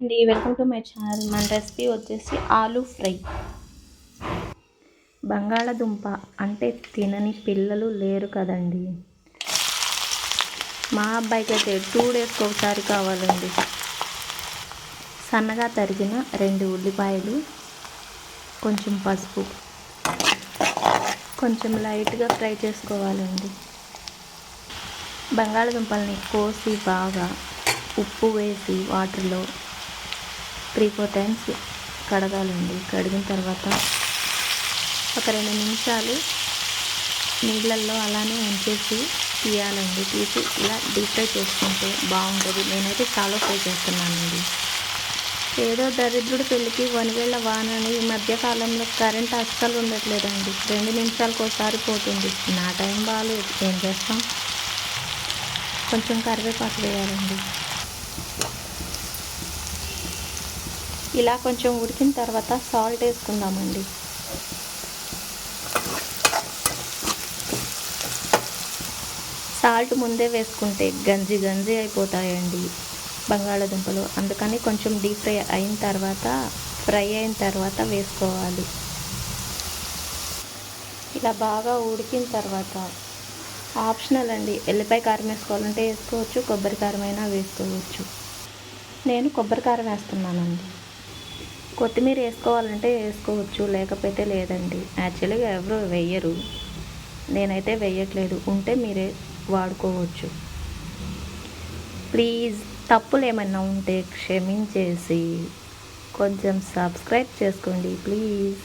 అండి. Welcome to my channel. మన recipe వచ్చేసి ఆలూ ఫ్రై. బంగాళదుంప అంటే తినని పిల్లలు లేరు కదండి. మా అబ్బాయికి అయితే టూ డేస్కి ఒకసారి కావాలండి. సన్నగా తరిగిన రెండు ఉల్లిపాయలు కొంచెం పసుపు. కొంచెం లైట్గా ఫ్రై చేసుకోవాలండి. బంగాళదుంపల్ని కోసి బాగా ఉప్పు వేసి వాటర్లో త్రీ ఫోర్ టైమ్స్ కడగాలండి. కడిగిన తర్వాత ఒక రెండు నిమిషాలు నీళ్ళల్లో అలానే ఉంచేసి తీయాలండి. తీసి ఇలా డీప్ ఫ్రై చేసుకుంటే బాగుంటుంది. నేనైతే చాలా ఫ్రై చేస్తున్నానండి. ఏదో దరిద్రుడి పెళ్ళికి వనివేళ్ళ వానని ఈ మధ్యకాలంలో కరెంట్ అస్సలు ఉండట్లేదండి. రెండు నిమిషాలకు ఒకసారి పోతుంది. నా టైం బాగాలేదు ఏం చేస్తాం? కొంచెం కరివేపాకు వేయాలండి. ఇలా కొంచెం ఉడికిన తర్వాత సాల్ట్ వేసుకుందామండి. సాల్ట్ ముందే వేసుకుంటే గంజి గంజి అయిపోతాయండి బంగాళాదుంపలు. అందుకని కొంచెం డీప్ ఫ్రై అయిన తర్వాత ఫ్రై అయిన తర్వాత వేసుకోవాలి. ఇలా బాగా ఉడికిన తర్వాత ఆప్షనల్ అండి. ఎల్లిపాయ కారం వేసుకోవాలంటే వేసుకోవచ్చు కొబ్బరి కారమైనా వేసుకోవచ్చు. నేను కొబ్బరి కారం వేస్తున్నానండి. కొత్తిమీర వేసుకోవాలంటే వేసుకోవచ్చు లేకపోతే లేదండి. యాక్చువల్గా ఎవరు వేయరు. నేనైతే వేయట్లేదు. ఉంటే మీరే వాడుకోవచ్చు. ప్లీజ్ తప్పులు ఏమైనా ఉంటే క్షమించేసి కొంచెం సబ్స్క్రైబ్ చేసుకోండి ప్లీజ్